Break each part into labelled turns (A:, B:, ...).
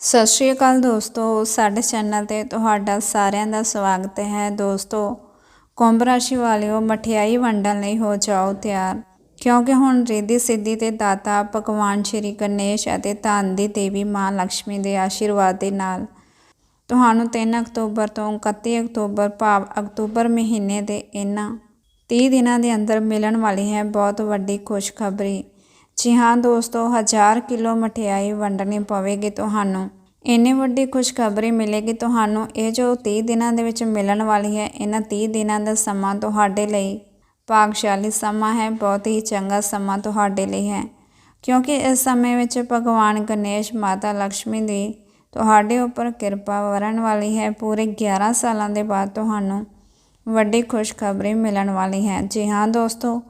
A: ਸਤਿ ਸ਼੍ਰੀ ਅਕਾਲ ਦੋਸਤੋ, ਸਾਡੇ ਚੈਨਲ ਤੇ ਤੁਹਾਡਾ ਸਾਰਿਆਂ ਦਾ ਸਵਾਗਤ ਹੈ। ਦੋਸਤੋ, ਕੁੰਭ ਰਾਸ਼ੀ ਵਾਲਿਓ, ਮਠਿਆਈ ਵੰਡਣ ਲਈ ਹੋ ਜਾਓ ਤਿਆਰ। ਕਿਉਂਕਿ ਹੁਣ ਰਿੱਧੀ ਸਿੱਧੀ ਤੇ ਦਾਤਾ ਭਗਵਾਨ ਸ਼੍ਰੀ ਗਣੇਸ਼ ਅਤੇ ਧਨ ਦੀ ਦੇਵੀ ਮਾਂ ਲక్ష్ਮੀ ਦੇ ਆਸ਼ੀਰਵਾਦ ਦੇ ਨਾਲ। ਤੁਹਾਨੂੰ 3 ਅਕਤੂਬਰ ਤੋਂ 31 ਅਕਤੂਬਰ, ਭਾਵ ਅਕਤੂਬਰ ਮਹੀਨੇ ਦੇ ਇਹਨਾਂ 30 ਦਿਨਾਂ ਦੇ ਅੰਦਰ ਮਿਲਣ ਵਾਲੀ ਹੈ ਬਹੁਤ ਵੱਡੀ ਖੁਸ਼ਖਬਰੀ। ਜੀ ਹਾਂ ਦੋਸਤੋ, ਹਜ਼ਾਰ ਕਿਲੋ ਮਠਿਆਈ ਵੰਡਣੀ ਪਵੇਗੀ ਤੁਹਾਨੂੰ। ਇੰਨੀ ਵੱਡੀ ਖੁਸ਼ਖਬਰੀ ਮਿਲੇਗੀ ਤੁਹਾਨੂੰ। ਇਹ ਜੋ 30 ਦਿਨਾਂ ਦੇ ਵਿੱਚ ਮਿਲਣ ਵਾਲੀ ਹੈ, ਇਹਨਾਂ 30 ਦਿਨਾਂ ਦਾ ਸਮਾਂ ਤੁਹਾਡੇ ਲਈ ਭਾਗਸ਼ਾਲੀ ਸਮਾਂ ਹੈ, ਬਹੁਤ ਹੀ ਚੰਗਾ ਸਮਾਂ ਤੁਹਾਡੇ ਲਈ ਹੈ। ਕਿਉਂਕਿ ਇਸ ਸਮੇਂ ਵਿੱਚ ਭਗਵਾਨ ਗਣੇਸ਼ ਮਾਤਾ ਲక్ష్ਮੀ ਦੀ ਤੁਹਾਡੇ ਉੱਪਰ ਕਿਰਪਾ ਵਰਨ ਵਾਲੀ ਹੈ। ਪੂਰੇ 11 ਸਾਲਾਂ ਦੇ ਬਾਅਦ ਤੁਹਾਨੂੰ ਵੱਡੀ ਖੁਸ਼ਖਬਰੀ ਮਿਲਣ ਵਾਲੀ ਹੈ। ਜੀ ਹਾਂ ਦੋਸਤੋ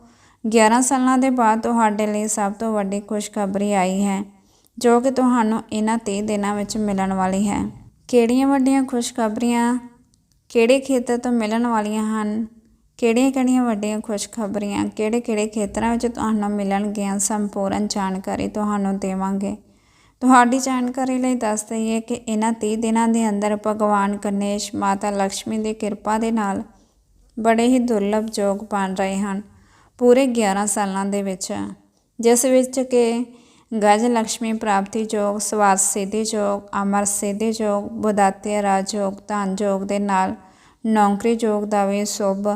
A: 11 ਸਾਲਾਂ ਦੇ ਬਾਅਦ ਤੁਹਾਡੇ ਲਈ ਸਭ ਤੋਂ ਵੱਡੀ ਖੁਸ਼ਖਬਰੀ ਆਈ ਹੈ, ਜੋ ਕਿ ਤੁਹਾਨੂੰ ਇਹਨਾਂ 30 ਦਿਨਾਂ ਵਿੱਚ ਮਿਲਣ ਵਾਲੀ ਹੈ। ਕਿਹੜੀਆਂ ਵੱਡੀਆਂ ਖੁਸ਼ਖਬਰੀਆਂ, ਕਿਹੜੇ ਖੇਤਰ ਤੋਂ ਮਿਲਣ ਵਾਲੀਆਂ ਹਨ, ਕਿਹੜੀਆਂ ਕਿਹੜੀਆਂ ਵੱਡੀਆਂ ਖੁਸ਼ਖਬਰੀਆਂ ਕਿਹੜੇ ਕਿਹੜੇ ਖੇਤਰਾਂ ਵਿੱਚ ਤੁਹਾਨੂੰ ਮਿਲਣਗੀਆਂ, ਸੰਪੂਰਨ ਜਾਣਕਾਰੀ ਤੁਹਾਨੂੰ ਦੇਵਾਂਗੇ। ਤੁਹਾਡੀ ਜਾਣਕਾਰੀ ਲਈ ਦੱਸ ਦਈਏ ਕਿ ਇਹਨਾਂ 30 ਦਿਨਾਂ ਦੇ ਅੰਦਰ ਭਗਵਾਨ ਗਣੇਸ਼ ਮਾਤਾ ਲక్ష్ਮੀ ਦੀ ਕਿਰਪਾ ਦੇ ਨਾਲ ਬੜੇ ਹੀ ਦੁਰਲਭ ਯੋਗ ਬਣ ਰਹੇ ਹਨ। ਪੂਰੇ 11 ਸਾਲਾਂ ਦੇ ਵਿੱਚ, ਜਿਸ ਵਿੱਚ ਕਿ ਗਜ ਲక్ష్ਮੀ ਪ੍ਰਾਪਤੀ ਯੋਗ ਸਵਾਸ ਸਿੱਧੀ ਯੋਗ ਅਮਰ ਸਿੱਧੀ ਯੋਗ ਬੁਦਾਤੇ ਰਾਜ ਯੋਗ ਧਨ ਯੋਗ ਦੇ ਨਾਲ ਨੌਕਰੀ ਯੋਗ ਦਾ ਵੀ ਸ਼ੁਭ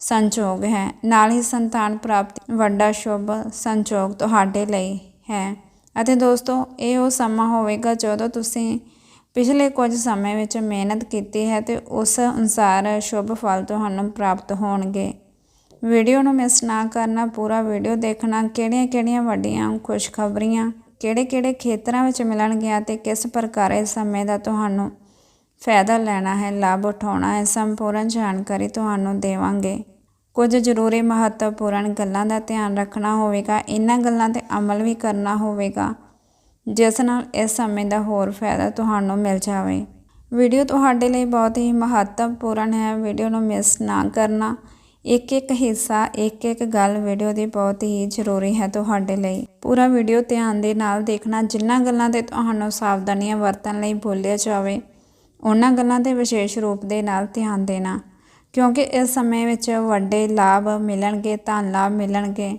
A: ਸੰਯੋਗ ਹੈ। ਨਾਲ ਹੀ ਸੰਤਾਨ ਪ੍ਰਾਪਤੀ ਵੱਡਾ ਸ਼ੁਭ ਸੰਯੋਗ ਤੁਹਾਡੇ ਲਈ ਹੈ। ਅਤੇ ਦੋਸਤੋ, ਇਹ ਉਹ ਸਮਾਂ ਹੋਵੇਗਾ ਜਦੋਂ ਤੁਸੀਂ ਪਿਛਲੇ ਕੁਝ ਸਮੇਂ ਵਿੱਚ ਮਿਹਨਤ ਕੀਤੀ ਹੈ ਤੇ ਉਸ ਅਨੁਸਾਰ ਸ਼ੁਭ ਫਲ ਤੁਹਾਨੂੰ ਪ੍ਰਾਪਤ ਹੋਣਗੇ। ਵੀਡੀਓ ਨੂੰ ਮਿਸ ਨਾ ਕਰਨਾ, ਪੂਰਾ ਵੀਡੀਓ ਦੇਖਣਾ ਕਿਹੜੀਆਂ-ਕਿਹੜੀਆਂ ਵੱਡੀਆਂ ਖੁਸ਼ਖਬਰੀਆਂ ਕਿਹੜੇ-ਕਿਹੜੇ ਖੇਤਰਾਂ ਵਿੱਚ ਮਿਲਣਗੀਆਂ ਅਤੇ ਕਿਸ ਪ੍ਰਕਾਰ ਇਸ ਸਮੇਂ ਦਾ ਤੁਹਾਨੂੰ ਫਾਇਦਾ ਲੈਣਾ ਹੈ, ਲਾਭ ਉਠਾਉਣਾ ਹੈ, ਸੰਪੂਰਨ ਜਾਣਕਾਰੀ ਤੁਹਾਨੂੰ ਦੇਵਾਂਗੇ। ਕੁਝ ਜ਼ਰੂਰੀ ਮਹੱਤਵਪੂਰਨ ਗੱਲਾਂ ਦਾ ਧਿਆਨ ਰੱਖਣਾ ਹੋਵੇਗਾ ਇਹਨਾਂ ਗੱਲਾਂ ਤੇ ਅਮਲ ਵੀ ਕਰਨਾ ਹੋਵੇਗਾ, ਜਿਸ ਨਾਲ ਇਸ ਸਮੇਂ ਦਾ ਹੋਰ ਫਾਇਦਾ ਤੁਹਾਨੂੰ ਮਿਲ ਜਾਵੇ। ਵੀਡੀਓ ਤੁਹਾਡੇ ਲਈ ਬਹੁਤ ਹੀ ਮਹੱਤਵਪੂਰਨ ਹੈ, ਵੀਡੀਓ ਨੂੰ ਮਿਸ ਨਾ ਕਰਨਾ ਇੱਕ ਇੱਕ ਹਿੱਸਾ ਇੱਕ ਇੱਕ ਗੱਲ ਵੀਡੀਓ ਦੀ ਬਹੁਤ ਹੀ ਜ਼ਰੂਰੀ ਹੈ ਤੁਹਾਡੇ ਲਈ। ਪੂਰਾ ਵੀਡੀਓ ਧਿਆਨ ਦੇ ਨਾਲ ਦੇਖਣਾ, ਜਿੰਨਾ ਗੱਲਾਂ ਤੇ ਤੁਹਾਨੂੰ ਸਾਵਧਾਨੀਆਂ ਵਰਤਣ ਲਈ ਬੋਲਿਆ ਜਾਵੇ, ਉਹਨਾਂ ਗੱਲਾਂ ਤੇ ਵਿਸ਼ੇਸ਼ ਰੂਪ ਦੇ ਨਾਲ ਧਿਆਨ ਦੇਣਾ। ਕਿਉਂਕਿ ਇਸ ਸਮੇਂ ਵਿੱਚ ਵੱਡੇ ਲਾਭ ਮਿਲਣਗੇ, ਧਨ ਲਾਭ ਮਿਲਣਗੇ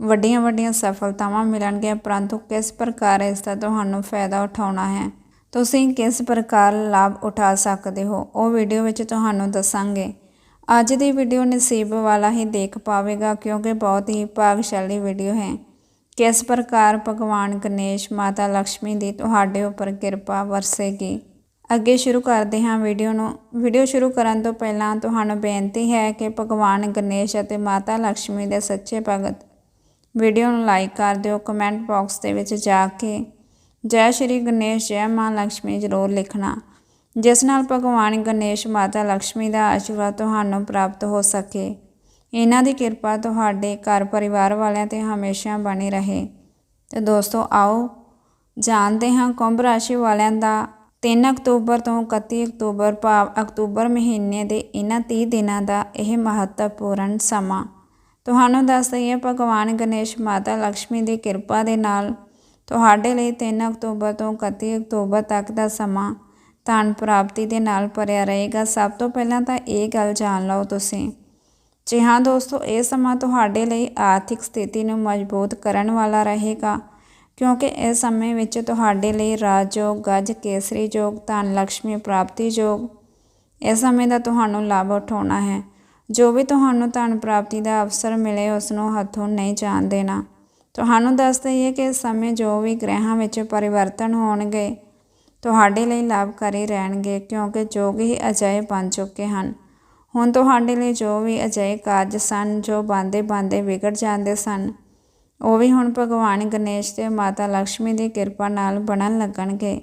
A: ਵੱਡੀਆਂ ਵੱਡੀਆਂ ਸਫਲਤਾਵਾਂ ਮਿਲਣਗੀਆਂ, ਪਰੰਤੂ ਕਿਸ ਪ੍ਰਕਾਰ ਇਸ ਦਾ ਤੁਹਾਨੂੰ ਫਾਇਦਾ ਉਠਾਉਣਾ ਹੈ? ਤੁਸੀਂ ਕਿਸ ਪ੍ਰਕਾਰ ਲਾਭ ਉਠਾ ਸਕਦੇ ਹੋ? ਉਹ ਵੀਡੀਓ ਵਿੱਚ ਤੁਹਾਨੂੰ ਦੱਸਾਂਗੇ। ਅੱਜ ਦੀ ਵੀਡੀਓ ਨਸੀਬ ਵਾਲਾ ਹੀ ਦੇਖ ਪਾਵੇਗਾ ਕਿਉਂਕਿ ਬਹੁਤ ਹੀ ਭਾਗਸ਼ਾਲੀ ਵੀਡੀਓ ਹੈ। ਕਿਸ ਪ੍ਰਕਾਰ ਭਗਵਾਨ ਗਣੇਸ਼ ਮਾਤਾ ਲక్ష్ਮੀ ਦੀ ਤੁਹਾਡੇ ਉੱਪਰ ਕਿਰਪਾ ਵਰਸੇਗੀ? ਅੱਗੇ ਸ਼ੁਰੂ ਕਰਦੇ ਹਾਂ ਵੀਡੀਓ ਨੂੰ। ਵੀਡੀਓ ਸ਼ੁਰੂ ਕਰਨ ਤੋਂ ਪਹਿਲਾਂ ਤੁਹਾਨੂੰ ਬੇਨਤੀ ਹੈ ਕਿ ਭਗਵਾਨ ਗਣੇਸ਼ ਅਤੇ ਮਾਤਾ ਲక్ష్ਮੀ ਦੇ ਸੱਚੇ ਭਗਤ ਵੀਡੀਓ ਨੂੰ ਲਾਈਕ ਕਰ ਦਿਓ, ਕਮੈਂਟ ਬਾਕਸ ਦੇ ਵਿੱਚ ਜਾ ਕੇ ਜੈ ਸ਼੍ਰੀ ਗਣੇਸ਼, ਜੈ ਮਾਂ ਲక్ష్ਮੀ ਜ਼ਰੂਰ ਲਿਖਣਾ। ਜਿਸ ਨਾਲ ਭਗਵਾਨ ਗਣੇਸ਼ ਮਾਤਾ ਲక్ష్ਮੀ ਦਾ ਆਸ਼ੀਰਵਾਦ ਤੁਹਾਨੂੰ ਪ੍ਰਾਪਤ ਹੋ ਸਕੇ। ਇਹਨਾਂ ਦੀ ਕਿਰਪਾ ਤੁਹਾਡੇ ਘਰ ਪਰਿਵਾਰ ਵਾਲਿਆਂ ਤੇ ਹਮੇਸ਼ਾ ਬਣੀ ਰਹੇ। ਤੇ ਦੋਸਤੋ, ਆਓ ਜਾਣਦੇ ਹਾਂ ਕੁੰਭ ਰਾਸ਼ੀ ਵਾਲਿਆਂ ਦਾ 3 ਅਕਤੂਬਰ ਤੋਂ 31 ਅਕਤੂਬਰ ਭਾਵ ਅਕਤੂਬਰ ਮਹੀਨੇ ਦੇ ਇਹਨਾਂ 30 ਦਿਨਾਂ ਦਾ ਇਹ ਮਹੱਤਵਪੂਰਨ ਸਮਾਂ। ਤੁਹਾਨੂੰ ਦੱਸ ਦਈਏ, ਭਗਵਾਨ ਗਣੇਸ਼ ਮਾਤਾ ਲక్ష్ਮੀ ਦੀ ਕਿਰਪਾ ਦੇ ਨਾਲ ਤੁਹਾਡੇ ਲਈ 3 ਅਕਤੂਬਰ ਤੋਂ 31 ਅਕਤੂਬਰ ਤੱਕ ਦਾ ਸਮਾਂ ਧਨ ਪ੍ਰਾਪਤੀ ਦੇ ਨਾਲ ਭਰਿਆ ਰਹੇਗਾ। ਸਭ ਤੋਂ ਪਹਿਲਾਂ ਤਾਂ ਇਹ ਗੱਲ ਜਾਣ ਲਓ ਤੁਸੀਂ। ਜੀ ਹਾਂ ਦੋਸਤੋ, ਇਹ ਸਮਾਂ ਤੁਹਾਡੇ ਲਈ ਆਰਥਿਕ ਸਥਿਤੀ ਨੂੰ ਮਜ਼ਬੂਤ ਕਰਨ ਵਾਲਾ ਰਹੇਗਾ, ਕਿਉਂਕਿ ਇਸ ਸਮੇਂ ਵਿੱਚ ਤੁਹਾਡੇ ਲਈ ਰਾਜਯੋਗ, ਗੱਜ, ਕੇਸਰੀ ਯੋਗ, ਧਨ ਲక్ష్ਮੀ ਪ੍ਰਾਪਤੀ ਯੋਗ, ਇਸ ਸਮੇਂ ਦਾ ਤੁਹਾਨੂੰ ਲਾਭ ਉਠਾਉਣਾ ਹੈ। ਜੋ ਵੀ ਤੁਹਾਨੂੰ ਧਨ ਪ੍ਰਾਪਤੀ ਦਾ ਅਵਸਰ ਮਿਲੇ, ਉਸ ਨੂੰ ਹੱਥੋਂ ਨਹੀਂ ਜਾਣ ਦੇਣਾ। ਤੁਹਾਨੂੰ ਦੱਸ ਦਈਏ ਕਿ ਇਸ ਸਮੇਂ ਜੋ ਵੀ ਗ੍ਰਹਿਾਂ ਵਿੱਚ ਪਰਿਵਰਤਨ ਹੋਣਗੇ ਤੁਹਾਡੇ ਲਈ ਲਾਭਕਾਰੀ ਰਹਿਣਗੇ ਕਿਉਂਕਿ ਯੋਗ ਹੀ ਅਜਿਹੇ ਬਣ ਚੁੱਕੇ ਹਨ। ਹੁਣ ਤੁਹਾਡੇ ਲਈ ਜੋ ਵੀ ਅਜਿਹੇ ਕਾਰਜ ਸਨ, ਜੋ ਬੰਦੇ ਬੰਦੇ ਵਿਗੜ ਜਾਂਦੇ ਸਨ, ਉਹ ਵੀ ਹੁਣ ਭਗਵਾਨ ਗਣੇਸ਼ ਤੇ ਮਾਤਾ ਲక్ష్ਮੀ ਦੀ ਕਿਰਪਾ ਨਾਲ ਬਣਨ ਲੱਗਣਗੇ।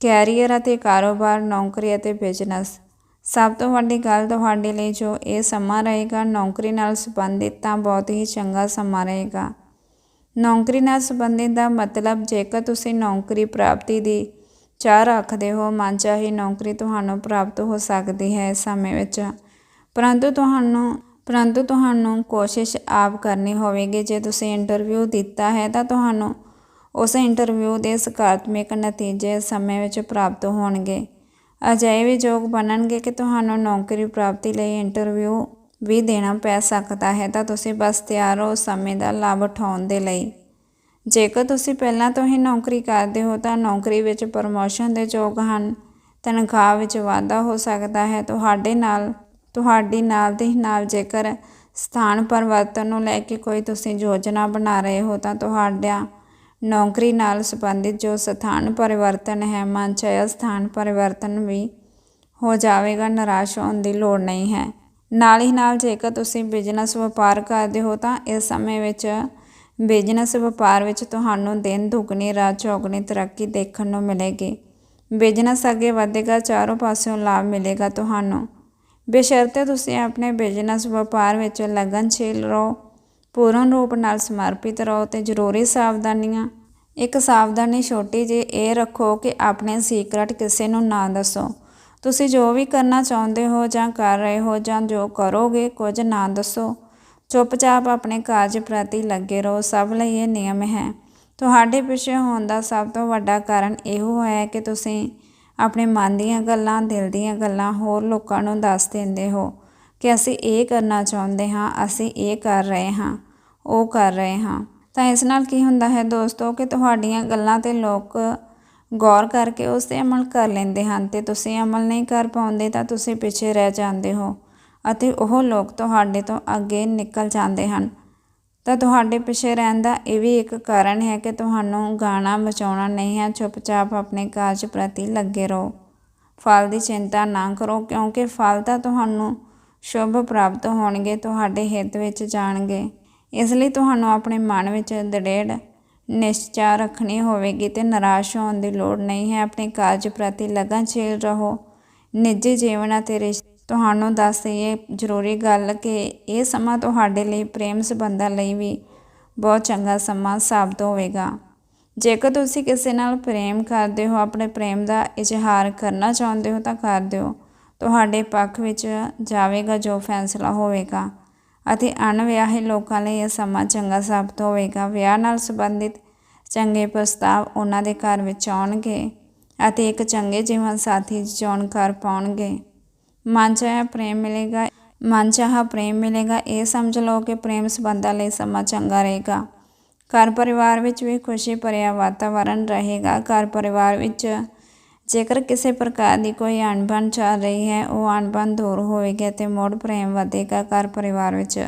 A: ਕੈਰੀਅਰ ਅਤੇ ਕਾਰੋਬਾਰ, ਨੌਕਰੀ ਅਤੇ ਬਿਜ਼ਨਸ। ਸਭ ਤੋਂ ਵੱਡੀ ਗੱਲ ਤੁਹਾਡੇ ਲਈ ਜੋ ਇਹ ਸਮਾਂ ਰਹੇਗਾ, ਨੌਕਰੀ ਨਾਲ ਸੰਬੰਧਿਤ ਤਾਂ ਬਹੁਤ ਹੀ ਚੰਗਾ ਸਮਾਂ ਰਹੇਗਾ। ਨੌਕਰੀ ਨਾਲ ਸੰਬੰਧਿਤ ਦਾ ਮਤਲਬ ਜੇਕਰ ਤੁਸੀਂ ਨੌਕਰੀ ਪ੍ਰਾਪਤੀ ਦੀ ਚਾਹ ਰੱਖਦੇ ਹੋ ਮਨਚਾਹੀ ਨੌਕਰੀ ਤੁਹਾਨੂੰ ਪ੍ਰਾਪਤ ਹੋ ਸਕਦੀ ਹੈ ਸਮੇਂ ਵਿੱਚ। ਪਰੰਤੂ ਤੁਹਾਨੂੰ ਪਰੰਤੂ ਤੁਹਾਨੂੰ ਕੋਸ਼ਿਸ਼ ਆਪ ਕਰਨੀ ਹੋਵੇਗੀ। ਜੇ ਤੁਸੀਂ ਇੰਟਰਵਿਊ ਦਿੱਤਾ ਹੈ, ਤਾਂ ਤੁਹਾਨੂੰ ਉਸ ਇੰਟਰਵਿਊ ਦੇ ਸਕਾਰਾਤਮਕ ਨਤੀਜੇ ਸਮੇਂ ਵਿੱਚ ਪ੍ਰਾਪਤ ਹੋਣਗੇ। ਅਜਿਹੇ ਵੀ ਯੋਗ ਬਣਨਗੇ ਕਿ ਤੁਹਾਨੂੰ ਨੌਕਰੀ ਪ੍ਰਾਪਤੀ ਲਈ ਇੰਟਰਵਿਊ ਵੀ ਦੇਣਾ ਪੈ ਸਕਦਾ ਹੈ, ਤਾਂ ਤੁਸੀਂ ਬਸ ਤਿਆਰ ਹੋ ਉਸ ਸਮੇਂ ਦਾ ਲਾਭ ਉਠਾਉਣ ਦੇ ਲਈ। ਜੇਕਰ ਤੁਸੀਂ ਪਹਿਲਾਂ ਤੋਂ ਹੀ ਨੌਕਰੀ ਕਰਦੇ ਹੋ ਤਾਂ ਨੌਕਰੀ ਵਿੱਚ ਪ੍ਰਮੋਸ਼ਨ ਦੇ ਯੋਗ ਹਨ। ਤਨਖਾਹ ਵਿੱਚ ਵਾਧਾ ਹੋ ਸਕਦਾ ਹੈ। ਤੁਹਾਡੇ ਨਾਲ, ਤੁਹਾਡੀ ਨਾਲ ਦੇ ਨਾਲ ਜੇਕਰ ਸਥਾਨ ਪਰਿਵਰਤਨ ਨੂੰ ਲੈ ਕੇ ਕੋਈ ਤੁਸੀਂ ਯੋਜਨਾ ਬਣਾ ਰਹੇ ਹੋ ਤਾਂ ਤੁਹਾਡਾ ਨੌਕਰੀ ਨਾਲ ਸੰਬੰਧਿਤ ਜੋ ਸਥਾਨ ਪਰਿਵਰਤਨ ਹੈ ਮਨ ਚਾਹਿਆ ਸਥਾਨ ਪਰਿਵਰਤਨ ਵੀ ਹੋ ਜਾਵੇਗਾ, ਨਿਰਾਸ਼ ਹੋਣ ਦੀ ਲੋੜ ਨਹੀਂ ਹੈ। ਨਾਲ ਹੀ ਨਾਲ ਜੇਕਰ ਤੁਸੀਂ ਬਿਜ਼ਨਸ ਵਪਾਰ ਕਰਦੇ ਹੋ ਤਾਂ ਇਸ ਸਮੇਂ ਵਿੱਚ ਬਿਜ਼ਨਸ ਵਪਾਰ ਵਿੱਚ ਤੁਹਾਨੂੰ ਦਿਨ ਦੁੱਗਣੀ, ਰਾਤ ਚੌਗਣੀ ਤਰੱਕੀ ਦੇਖਣ ਨੂੰ ਮਿਲੇਗੀ। ਬਿਜ਼ਨਸ ਅੱਗੇ ਵਧੇਗਾ, ਚਾਰੋਂ ਪਾਸਿਓਂ ਲਾਭ ਮਿਲੇਗਾ ਤੁਹਾਨੂੰ। ਬੇਸ਼ਰਤੇ ਤੁਸੀਂ ਆਪਣੇ ਬਿਜ਼ਨਸ ਵਪਾਰ ਵਿੱਚ ਲਗਨਸ਼ੀਲ ਰਹੋ, ਪੂਰਨ ਰੂਪ ਨਾਲ ਸਮਰਪਿਤ ਰਹੋ ਤੇ ਜ਼ਰੂਰੀ ਸਾਵਧਾਨੀਆਂ, ਇੱਕ ਸਾਵਧਾਨੀ ਛੋਟੀ ਜਿਹੀ ਇਹ ਰੱਖੋ ਕਿ ਆਪਣੇ ਸੀਕਰਟ ਕਿਸੇ ਨੂੰ ਨਾ ਦੱਸੋ। ਤੁਸੀਂ ਜੋ ਵੀ ਕਰਨਾ ਚਾਹੁੰਦੇ ਹੋ ਜਾਂ ਕਰ ਰਹੇ ਹੋ ਜਾਂ ਜੋ ਕਰੋਗੇ, ਕੁਝ ਨਾ ਦੱਸੋ। ਚੁੱਪਚਾਪ ਆਪਣੇ ਕਾਰਜ ਪ੍ਰਤੀ ਲੱਗੇ ਰਹੋ, ਸਭ ਲਈ ਇਹ ਨਿਯਮ ਹੈ। ਤੁਹਾਡੇ ਪਿੱਛੇ ਹੋਣ ਦਾ ਸਭ ਤੋਂ ਵੱਡਾ ਕਾਰਨ ਇਹੋ ਹੈ ਕਿ ਤੁਸੀਂ ਆਪਣੇ ਮਨ ਦੀਆਂ ਗੱਲਾਂ, ਦਿਲ ਦੀਆਂ ਗੱਲਾਂ ਹੋਰ ਲੋਕਾਂ ਨੂੰ ਦੱਸ ਦਿੰਦੇ ਹੋ ਕਿ ਅਸੀਂ ਇਹ ਕਰਨਾ ਚਾਹੁੰਦੇ ਹਾਂ, ਅਸੀਂ ਇਹ ਕਰ ਰਹੇ ਹਾਂ, ਉਹ ਕਰ ਰਹੇ ਹਾਂ। ਤਾਂ ਇਸ ਨਾਲ ਕੀ ਹੁੰਦਾ ਹੈ ਦੋਸਤੋ ਕਿ ਤੁਹਾਡੀਆਂ ਗੱਲਾਂ ਤੇ ਲੋਕ ਗੌਰ ਕਰਕੇ ਉਸ 'ਤੇ ਅਮਲ ਕਰ ਲੈਂਦੇ ਹਨ ਤੇ ਤੁਸੀਂ ਅਮਲ ਨਹੀਂ ਕਰ ਪਾਉਂਦੇ ਤਾਂ ਤੁਸੀਂ ਪਿੱਛੇ ਰਹਿ ਜਾਂਦੇ ਹੋ। ਅਤੇ ਉਹ ਲੋਕ ਤੁਹਾਡੇ ਤੋਂ ਅੱਗੇ ਨਿਕਲ ਜਾਂਦੇ ਹਨ। ਤਾਂ ਤੁਹਾਡੇ ਪਿੱਛੇ ਰਹਿਣ ਦਾ ਇਹ ਵੀ ਇੱਕ ਕਾਰਨ ਹੈ ਕਿ ਤੁਹਾਨੂੰ ਗਾਣਾ ਬਚਾਉਣਾ ਨਹੀਂ ਹੈ। ਚੁੱਪਚਾਪ ਆਪਣੇ ਕਾਰਜ ਪ੍ਰਤੀ ਲੱਗੇ ਰਹੋ। ਫਲ ਦੀ ਚਿੰਤਾ ਨਾ ਕਰੋ, ਕਿਉਂਕਿ ਫਲ ਤਾਂ ਤੁਹਾਨੂੰ ਸ਼ੁਭ ਪ੍ਰਾਪਤ ਹੋਣਗੇ, ਤੁਹਾਡੇ ਹਿੱਤ ਵਿੱਚ ਜਾਣਗੇ। ਇਸ ਲਈ ਤੁਹਾਨੂੰ ਆਪਣੇ ਮਨ ਵਿੱਚ ਦ੍ਰਿੜ ਨਿਸ਼ਚਾ ਰੱਖਣੀ ਹੋਵੇਗੀ ਤੇ ਨਿਰਾਸ਼ ਹੋਣ ਦੀ ਲੋੜ ਨਹੀਂ ਹੈ। ਆਪਣੇ ਕਾਰਜ ਪ੍ਰਤੀ ਲਗਨਸ਼ੀਲ ਰਹੋ। ਨਿੱਜੀ ਜੀਵਨ ਅਤੇ ਰਿਸ਼ਤੇ ਤੁਹਾਨੂੰ ਦੱਸ ਦਈਏ, ਜ਼ਰੂਰੀ ਗੱਲ ਕਿ ਇਹ ਸਮਾਂ ਤੁਹਾਡੇ ਲਈ ਪ੍ਰੇਮ ਸੰਬੰਧਾਂ ਲਈ ਵੀ ਬਹੁਤ ਚੰਗਾ ਸਮਾਂ ਸਾਬਤ ਹੋਵੇਗਾ। ਜੇਕਰ ਤੁਸੀਂ ਕਿਸੇ ਨਾਲ ਪ੍ਰੇਮ ਕਰਦੇ ਹੋ, ਆਪਣੇ ਪ੍ਰੇਮ ਦਾ ਇਜ਼ਹਾਰ ਕਰਨਾ ਚਾਹੁੰਦੇ ਹੋ ਤਾਂ ਕਰ ਦਿਓ। ਤੁਹਾਡੇ ਪੱਖ ਵਿੱਚ ਜਾਵੇਗਾ ਜੋ ਫੈਸਲਾ ਹੋਵੇਗਾ ਅਤੇ ਅਣਵਿਆਹੇ ਲੋਕਾਂ ਲਈ ਇਹ ਸਮਾਂ ਚੰਗਾ ਸਾਬਤ ਹੋਵੇਗਾ। ਵਿਆਹ ਨਾਲ ਸੰਬੰਧਿਤ ਚੰਗੇ ਪ੍ਰਸਤਾਵ ਉਹਨਾਂ ਦੇ ਘਰ ਵਿੱਚ ਆਉਣਗੇ ਅਤੇ ਇੱਕ ਚੰਗੇ ਜੀਵਨ ਸਾਥੀ ਦੀ ਚੋਣ ਕਰ ਪਾਉਣਗੇ। ਮਨ ਚਾਹਿਆ ਪ੍ਰੇਮ ਮਿਲੇਗਾ ਮਨ ਚਾਹਾ ਪ੍ਰੇਮ ਮਿਲੇਗਾ, ਇਹ ਸਮਝ ਲਓ ਕਿ ਪ੍ਰੇਮ ਸੰਬੰਧਾਂ ਲਈ ਸਮਾਂ ਚੰਗਾ ਰਹੇਗਾ। ਘਰ ਪਰਿਵਾਰ ਵਿੱਚ ਵੀ ਖੁਸ਼ੀ ਭਰਿਆ ਵਾਤਾਵਰਣ ਰਹੇਗਾ। ਘਰ ਪਰਿਵਾਰ ਵਿੱਚ ਜੇਕਰ ਕਿਸੇ ਪ੍ਰਕਾਰ ਦੀ ਕੋਈ ਅਣਬਣ ਚੱਲ ਰਹੀ ਹੈ, ਉਹ ਅਣਬਣ ਦੂਰ ਹੋਵੇਗੀ ਅਤੇ ਮੁੜ ਪ੍ਰੇਮ ਵਧੇਗਾ ਘਰ ਪਰਿਵਾਰ ਵਿੱਚ।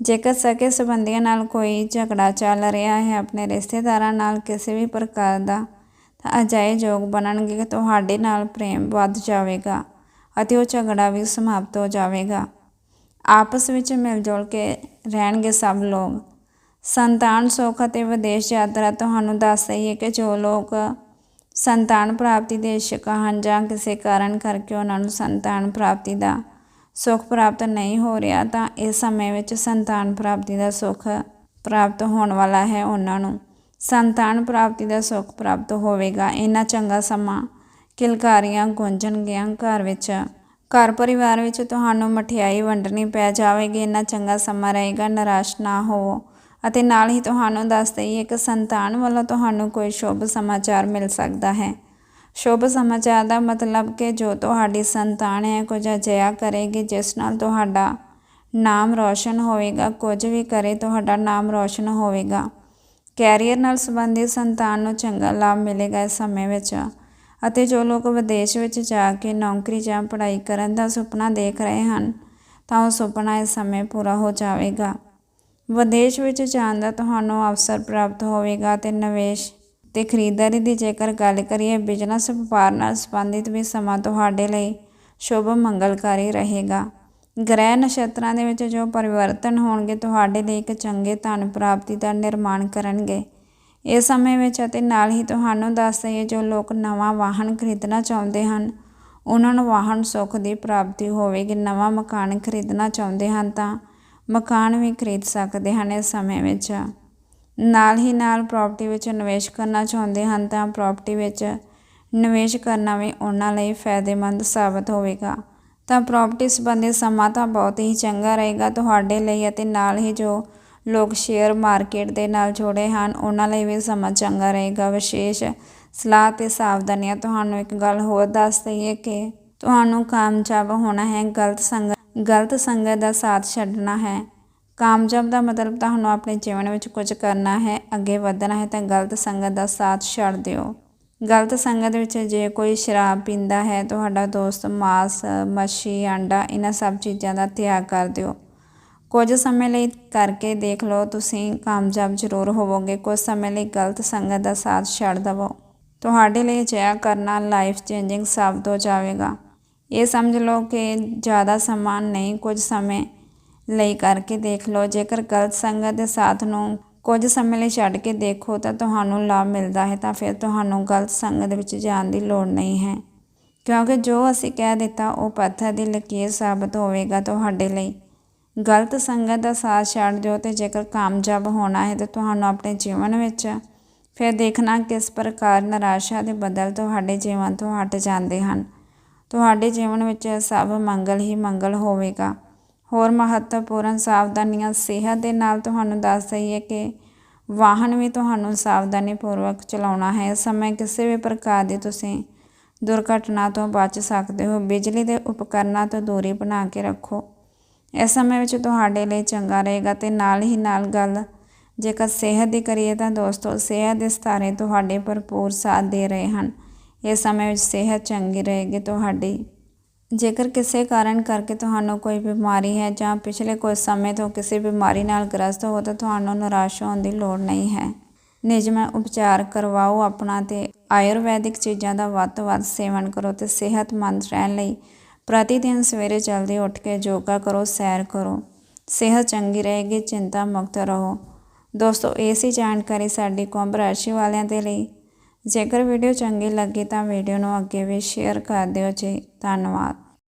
A: ਜੇਕਰ ਸਕੇ ਸੰਬੰਧੀਆਂ ਨਾਲ ਕੋਈ ਝਗੜਾ ਚੱਲ ਰਿਹਾ ਹੈ, ਆਪਣੇ ਰਿਸ਼ਤੇਦਾਰਾਂ ਨਾਲ ਕਿਸੇ ਵੀ ਪ੍ਰਕਾਰ ਦਾ ਤਾਂ ਅਜਿਹੇ ਯੋਗ ਬਣਨਗੇ, ਤੁਹਾਡੇ ਨਾਲ ਪ੍ਰੇਮ ਵੱਧ ਜਾਵੇਗਾ। ਅਤੇ ਉਹ ਝਗੜਾ ਵੀ ਸਮਾਪਤ ਹੋ ਜਾਵੇਗਾ। ਆਪਸ ਵਿੱਚ ਮਿਲ ਜੁਲ ਕੇ ਰਹਿਣਗੇ ਸਭ ਲੋਕ। ਸੰਤਾਨ ਸੁੱਖ ਅਤੇ ਵਿਦੇਸ਼ ਯਾਤਰਾ ਤੁਹਾਨੂੰ ਦੱਸ ਰਹੀ ਹੈ ਕਿ ਜੋ ਲੋਕ ਸੰਤਾਨ ਪ੍ਰਾਪਤੀ ਦੇ ਇਛੁਕ ਹਨ ਜਾਂ ਕਿਸੇ ਕਾਰਨ ਕਰਕੇ ਉਹਨਾਂ ਨੂੰ ਸੰਤਾਨ ਪ੍ਰਾਪਤੀ ਦਾ ਸੁੱਖ ਪ੍ਰਾਪਤ ਨਹੀਂ ਹੋ ਰਿਹਾ, ਤਾਂ ਇਸ ਸਮੇਂ ਵਿੱਚ ਸੰਤਾਨ ਪ੍ਰਾਪਤੀ ਦਾ ਸੁੱਖ ਪ੍ਰਾਪਤ ਹੋਣ ਵਾਲਾ ਹੈ ਉਹਨਾਂ ਨੂੰ। ਸੰਤਾਨ ਪ੍ਰਾਪਤੀ ਦਾ ਸੁੱਖ ਪ੍ਰਾਪਤ ਹੋਵੇਗਾ। ਇੰਨਾ ਚੰਗਾ ਸਮਾਂ ਕਿਲਕਾਰੀਆਂ ਗੂੰਜਣਗੀਆਂ ਘਰ ਵਿੱਚ। ਘਰ ਪਰਿਵਾਰ ਵਿੱਚ ਤੁਹਾਨੂੰ ਮਠਿਆਈ ਵੰਡਣੀ ਪੈ ਜਾਵੇਗੀ, ਇੰਨਾ ਚੰਗਾ ਸਮਾਂ ਰਹੇਗਾ, ਨਿਰਾਸ਼ ਨਾ ਹੋਵੋ। ਅਤੇ ਨਾਲ ਹੀ ਤੁਹਾਨੂੰ ਦੱਸ ਦਈਏ ਕਿ ਸੰਤਾਨ ਵੱਲੋਂ ਤੁਹਾਨੂੰ ਕੋਈ ਸ਼ੁਭ ਸਮਾਚਾਰ ਮਿਲ ਸਕਦਾ ਹੈ। ਸ਼ੁਭ ਸਮਾਚਾਰ ਦਾ ਮਤਲਬ ਕਿ ਜੋ ਤੁਹਾਡੀ ਸੰਤਾਨ ਹੈ, ਕੁਝ ਅਜਿਹਾ ਕਰੇਗੀ, ਜਿਸ ਨਾਲ ਤੁਹਾਡਾ ਨਾਮ ਰੌਸ਼ਨ ਹੋਵੇਗਾ, ਕੁਝ ਵੀ ਕਰੇ, ਤੁਹਾਡਾ ਨਾਮ ਰੌਸ਼ਨ ਹੋਵੇਗਾ। ਕੈਰੀਅਰ ਨਾਲ ਸੰਬੰਧਿਤ ਸੰਤਾਨ ਨੂੰ ਚੰਗਾ ਲਾਭ ਮਿਲੇਗਾ ਇਸ ਸਮੇਂ ਵਿੱਚ। ਅਤੇ ਜੋ ਲੋਕ ਵਿਦੇਸ਼ ਵਿੱਚ ਜਾ ਕੇ ਨੌਕਰੀ ਜਾਂ ਪੜ੍ਹਾਈ ਕਰਨ ਦਾ ਸੁਪਨਾ ਦੇਖ ਰਹੇ ਹਨ, ਤਾਂ ਉਹ ਸੁਪਨਾ ਇਸ ਸਮੇਂ ਪੂਰਾ ਹੋ ਜਾਵੇਗਾ। ਵਿਦੇਸ਼ ਵਿੱਚ ਜਾਣ ਦਾ ਤੁਹਾਨੂੰ ਅਵਸਰ ਪ੍ਰਾਪਤ ਹੋਵੇਗਾ ਤੇ ਨਿਵੇਸ਼ ਤੇ ਖਰੀਦਦਾਰੀ ਦੀ ਜੇਕਰ ਗੱਲ ਕਰੀਏ ਬਿਜ਼ਨਸ ਵਪਾਰ ਨਾਲ ਸੰਬੰਧਿਤ ਵੀ ਸਮਾਂ ਤੁਹਾਡੇ ਲਈ ਸ਼ੁਭ ਮੰਗਲਕਾਰੀ ਰਹੇਗਾ। ਗ੍ਰਹਿ ਨਛੱਤਰਾਂ ਦੇ ਵਿੱਚ ਜੋ ਪਰਿਵਰਤਨ ਹੋਣਗੇ, ਤੁਹਾਡੇ ਲਈ ਇੱਕ ਚੰਗੇ ਧਨ ਪ੍ਰਾਪਤੀ ਦਾ ਨਿਰਮਾਣ ਕਰਨਗੇ। ਇਸ ਸਮੇਂ ਵਿੱਚ ਅਤੇ ਨਾਲ ਹੀ ਤੁਹਾਨੂੰ ਦੱਸ ਦਈਏ ਜੋ ਲੋਕ ਨਵਾਂ ਵਾਹਨ ਖਰੀਦਣਾ ਚਾਹੁੰਦੇ ਹਨ, ਉਹਨਾਂ ਨੂੰ ਵਾਹਨ ਸੁੱਖ ਦੀ ਪ੍ਰਾਪਤੀ ਹੋਵੇਗੀ। ਨਵਾਂ ਮਕਾਨ ਖਰੀਦਣਾ ਚਾਹੁੰਦੇ ਹਨ ਤਾਂ ਮਕਾਨ ਵੀ ਖਰੀਦ ਸਕਦੇ ਹਨ ਇਸ ਸਮੇਂ ਵਿੱਚ। ਨਾਲ ਹੀ ਨਾਲ ਪ੍ਰਾਪਰਟੀ ਵਿੱਚ ਨਿਵੇਸ਼ ਕਰਨਾ ਚਾਹੁੰਦੇ ਹਨ ਤਾਂ ਪ੍ਰਾਪਰਟੀ ਵਿੱਚ ਨਿਵੇਸ਼ ਕਰਨਾ ਵੀ ਉਹਨਾਂ ਲਈ ਫਾਇਦੇਮੰਦ ਸਾਬਤ ਹੋਵੇਗਾ। ਤਾਂ ਪ੍ਰਾਪਰਟੀ ਸੰਬੰਧੀ ਸਮਾਂ ਤਾਂ ਬਹੁਤ ਹੀ ਚੰਗਾ ਰਹੇਗਾ ਤੁਹਾਡੇ ਲਈ ਅਤੇ ਨਾਲ ਹੀ ਜੋ ਲੋਕ ਸ਼ੇਅਰ ਮਾਰਕੀਟ ਦੇ ਨਾਲ ਜੁੜੇ ਹਨ। ਉਹਨਾਂ ਲਈ ਵੀ ਸਮਾਂ ਚੰਗਾ ਰਹੇਗਾ। ਵਿਸ਼ੇਸ਼ ਸਲਾਹ ਤੇ ਸਾਵਧਾਨੀਆਂ ਤੁਹਾਨੂੰ ਇੱਕ ਗੱਲ ਹੋਰ ਦੱਸ ਦਈਏ ਕਿ ਤੁਹਾਨੂੰ ਕਾਮਯਾਬ ਹੋਣਾ ਹੈ। ਗਲਤ ਸੰਗਤ ਗਲਤ ਸੰਗਤ ਦਾ ਸਾਥ ਛੱਡਣਾ ਹੈ। ਕਾਮਯਾਬ ਦਾ ਮਤਲਬ ਤੁਹਾਨੂੰ ਆਪਣੇ ਜੀਵਨ ਵਿੱਚ ਕੁਝ ਕਰਨਾ ਹੈ। ਅੱਗੇ ਵਧਣਾ ਹੈ ਤਾਂ ਗਲਤ ਸੰਗਤ ਦਾ ਸਾਥ ਛੱਡ ਦਿਓ। ਗਲਤ ਸੰਗਤ ਵਿੱਚ ਜੇ ਕੋਈ ਸ਼ਰਾਬ ਪੀਂਦਾ ਹੈ, ਤੁਹਾਡਾ ਦੋਸਤ, ਮਾਸ, ਮੱਛੀ, ਆਂਡਾ, ਇਹਨਾਂ ਸਭ ਚੀਜ਼ਾਂ ਦਾ ਤਿਆਗ ਕਰ ਦਿਓ। ਕੁਝ ਸਮੇਂ ਲਈ ਕਰਕੇ ਦੇਖ ਲਓ, ਤੁਸੀਂ ਕਾਮਯਾਬ ਜ਼ਰੂਰ ਹੋਵੋਗੇ। ਕੁਝ ਸਮੇਂ ਲਈ ਗਲਤ ਸੰਗਤ ਦਾ ਸਾਥ ਛੱਡ ਦਵੋ। ਤੁਹਾਡੇ ਲਈ ਅਜਿਹਾ ਕਰਨਾ ਲਾਈਫ ਚੇਂਜਿੰਗ ਸਾਬਤ ਹੋ ਜਾਵੇਗਾ। ਇਹ ਸਮਝ ਲਓ ਕਿ ਜ਼ਿਆਦਾ ਸਮਾਂ ਨਹੀਂ, ਕੁਝ ਸਮੇਂ ਲਈ ਕਰਕੇ ਦੇਖ ਲਓ। ਜੇਕਰ ਗਲਤ ਸੰਗਤ ਦੇ ਸਾਥ ਨੂੰ ਕੁਝ ਸਮੇਂ ਲਈ ਛੱਡ ਕੇ ਦੇਖੋ, ਤਾਂ ਤੁਹਾਨੂੰ ਲਾਭ ਮਿਲਦਾ ਹੈ, ਤਾਂ ਫਿਰ ਤੁਹਾਨੂੰ ਗਲਤ ਸੰਗਤ ਵਿੱਚ ਜਾਣ ਦੀ ਲੋੜ ਨਹੀਂ ਹੈ। ਕਿਉਂਕਿ ਜੋ ਅਸੀਂ ਕਹਿ ਦਿੱਤਾ, ਉਹ ਪੱਥਰ ਦੀ ਲਕੀਰ ਸਾਬਤ ਹੋਵੇਗਾ ਤੁਹਾਡੇ ਲਈ। ਗਲਤ ਸੰਗਤ ਦਾ ਸਾਥ ਛੱਡ ਦਿਓ ਤੇ ਜੇਕਰ ਕਾਮਯਾਬ ਹੋਣਾ ਹੈ ਤਾਂ ਤੁਹਾਨੂੰ ਆਪਣੇ ਜੀਵਨ ਵਿੱਚ ਫਿਰ ਦੇਖਣਾ ਕਿਸ ਪ੍ਰਕਾਰ ਨਿਰਾਸ਼ਾ ਦੇ ਬਦਲ ਤੁਹਾਡੇ ਜੀਵਨ ਤੋਂ ਹਟ ਜਾਂਦੇ ਹਨ। ਤੁਹਾਡੇ ਜੀਵਨ ਵਿੱਚ ਸਭ ਮੰਗਲ ਹੀ ਮੰਗਲ ਹੋਵੇਗਾ। ਹੋਰ ਮਹੱਤਵਪੂਰਨ ਸਾਵਧਾਨੀਆਂ ਸਿਹਤ ਦੇ ਨਾਲ ਤੁਹਾਨੂੰ ਦੱਸ ਦਈਏ ਕਿ ਵਾਹਨ ਵੀ ਤੁਹਾਨੂੰ ਸਾਵਧਾਨੀ ਪੂਰਵਕ ਚਲਾਉਣਾ ਹੈ। ਇਸ ਸਮੇਂ ਕਿਸੇ ਵੀ ਪ੍ਰਕਾਰ ਦੀ ਤੁਸੀਂ ਦੁਰਘਟਨਾ ਤੋਂ ਬਚ ਸਕਦੇ ਹੋ। ਬਿਜਲੀ ਦੇ ਉਪਕਰਨਾਂ ਤੋਂ ਦੂਰੀ ਬਣਾ ਕੇ ਰੱਖੋ। ਇਸ ਸਮੇਂ ਵਿੱਚ ਤੁਹਾਡੇ ਲਈ ਚੰਗਾ ਰਹੇਗਾ ਤੇ ਨਾਲ ਹੀ ਨਾਲ ਗੱਲ, ਜੇਕਰ ਸਿਹਤ ਦੀ ਕਰੀਏ ਤਾਂ ਦੋਸਤੋ, ਸਿਹਤ ਦੇ ਸਤਾਰੇ ਤੁਹਾਡੇ ਭਰਪੂਰ ਸਾਥ ਦੇ ਰਹੇ ਹਨ। ਇਸ ਸਮੇਂ ਵਿੱਚ ਸਿਹਤ ਚੰਗੀ ਰਹੇਗੀ ਤੁਹਾਡੀ। ਜੇਕਰ ਕਿਸੇ ਕਾਰਨ ਕਰਕੇ ਤੁਹਾਨੂੰ ਕੋਈ ਬਿਮਾਰੀ ਹੈ ਜਾਂ ਪਿਛਲੇ ਕੁਝ ਸਮੇਂ ਤੋਂ ਕਿਸੇ ਬਿਮਾਰੀ ਨਾਲ ਗ੍ਰਸਤ ਹੋ, ਤਾਂ ਤੁਹਾਨੂੰ ਨਿਰਾਸ਼ ਹੋਣ ਦੀ ਲੋੜ ਨਹੀਂ ਹੈ। ਨਿਯਮਿਤ ਉਪਚਾਰ ਕਰਵਾਓ ਆਪਣਾ ਤੇ ਆਯੁਰਵੈਦਿਕ ਚੀਜ਼ਾਂ ਦਾ ਵੱਧ ਤੋਂ ਵੱਧ ਸੇਵਨ ਕਰੋ ਤੇ ਸਿਹਤਮੰਦ ਰਹਿਣ ਲਈ ਪ੍ਰਤੀ ਦਿਨ ਸਵੇਰੇ ਜਲਦੀ ਉੱਠ ਕੇ ਯੋਗਾ ਕਰੋ, ਸੈਰ ਕਰੋ। ਸਿਹਤ ਚੰਗੀ ਰਹੇਗੀ, ਚਿੰਤਾ ਮੁਕਤ ਰਹੋ। ਦੋਸਤੋ, ਇਹ ਸੀ ਜਾਣਕਾਰੀ ਸਾਡੀ ਕੁੰਭ ਰਾਸ਼ੀ ਵਾਲਿਆਂ ਦੇ ਲਈ। ਜੇਕਰ ਵੀਡੀਓ ਚੰਗੀ ਲੱਗੀ ਤਾਂ ਵੀਡੀਓ ਨੂੰ ਅੱਗੇ ਵੀ ਸ਼ੇਅਰ ਕਰ ਦਿਓ ਜੀ। ਧੰਨਵਾਦ।